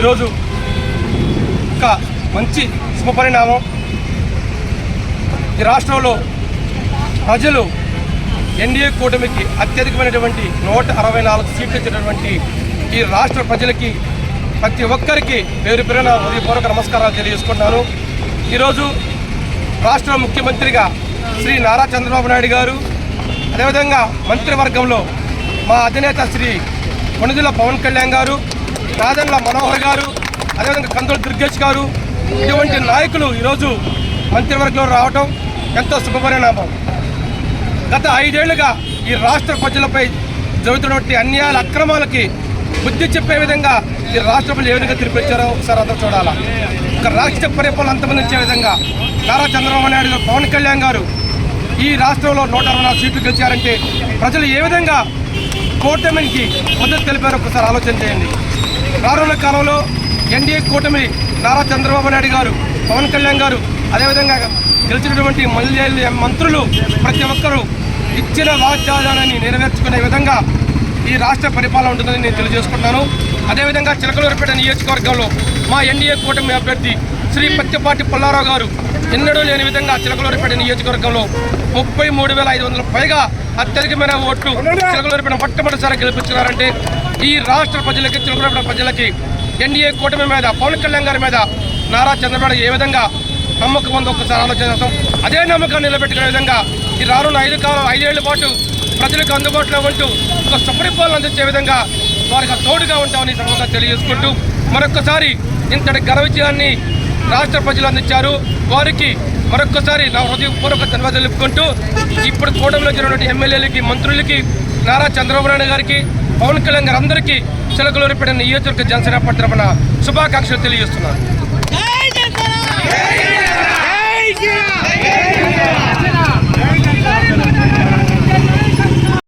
ఈరోజు ఒక మంచి శుభపరిణామం. ఈ రాష్ట్రంలో ప్రజలు ఎన్డీఏ కూటమికి అత్యధికమైనటువంటి నూట అరవై నాలుగు సీట్లు ఇచ్చినటువంటి ఈ రాష్ట్ర ప్రజలకి ప్రతి ఒక్కరికి పేరు పేరున హృదయపూర్వక నమస్కారాలు తెలియజేసుకుంటున్నాను. ఈరోజు రాష్ట్ర ముఖ్యమంత్రిగా శ్రీ నారా చంద్రబాబు నాయుడు గారు అదేవిధంగా మంత్రివర్గంలో మా అధినేత శ్రీ కొణిదుల పవన్ కళ్యాణ్ గారు రాజన్ల మనోహర్ గారు అదేవిధంగా కందుల దుర్గేష్ గారు ఇటువంటి నాయకులు ఈరోజు మంత్రివర్గంలో రావటం ఎంతో శుభపరిణామం. గత ఐదేళ్ళుగా ఈ రాష్ట్ర ప్రజలపై జరుగుతున్నటువంటి అన్యాయాల అక్రమాలకి బుద్ధి చెప్పే విధంగా ఈ రాష్ట్ర ప్రజలు ఏ విధంగా తిరిపించారో ఒకసారి అందరూ చూడాలా? ఒక రాష్ట్ర పరిపాలన అంతమందించే విధంగా నారా చంద్రబాబు నాయుడు గారు పవన్ కళ్యాణ్ గారు ఈ రాష్ట్రంలో నూట సీట్లు గెలిచారంటే ప్రజలు ఏ విధంగా కూటమికి మద్దతు తెలిపారో ఒకసారి ఆలోచన చేయండి. రానున్న కాలంలో ఎన్డీఏ కూటమి నారా చంద్రబాబు నాయుడు గారు పవన్ కళ్యాణ్ గారు అదేవిధంగా గెలిచినటువంటి మల్లి మంత్రులు ప్రతి ఒక్కరూ ఇచ్చిన వాగ్దానాన్ని నెరవేర్చుకునే విధంగా ఈ రాష్ట్ర పరిపాలన ఉంటుందని నేను తెలియజేసుకుంటున్నాను. అదేవిధంగా చిలకలూరుపేట నియోజకవర్గంలో మా ఎన్డీఏ కూటమి అభ్యర్థి శ్రీ పత్తిపాటి పుల్లారావు గారు ఎన్నడూ లేని విధంగా చిలకలూరిపేట నియోజకవర్గంలో ముప్పై మూడు వేల ఐదు వందల పైగా అత్యధికమైన ఓట్లు చిలకలూరిపేట మొట్టమొదటిసారి గెలిపించినారంటే ఈ రాష్ట్ర ప్రజలకి చిలకలూరిపేట ప్రజలకి ఎన్డీఏ కూటమి మీద పవన్ కళ్యాణ్ గారి మీద నారా చంద్రబాబు ఏ విధంగా నమ్మకం ఉందో ఒకసారి ఆలోచన అదే నమ్మకాన్ని నిలబెట్టుకునే విధంగా ఈ రానున్న ఐదు కాలం ఐదేళ్ళ పాటు ప్రజలకు అందుబాటులో ఉంటూ ఒక సుపరిపాలన అందించే విధంగా వారికి తోడుగా ఉంటామని సంబంధంగా తెలియజేసుకుంటూ మరొకసారి ఇంతటి ఘన విజయాన్ని రాష్ట్ర ప్రజలు అందించారు. వారికి మరొక్కసారి నా హృదయపూర్వక ధన్యవాదాలు తెలుపుకుంటూ ఇప్పుడు కూటమిలో జరిగినటువంటి ఎమ్మెల్యేలకి మంత్రులకి నారా చంద్రబాబు నాయుడు గారికి పవన్ కళ్యాణ్ గారు అందరికీ చిలకలూరిపేట నియోజకవర్గ జనసేన పత్రపన శుభాకాంక్షలు తెలియజేస్తున్నాను.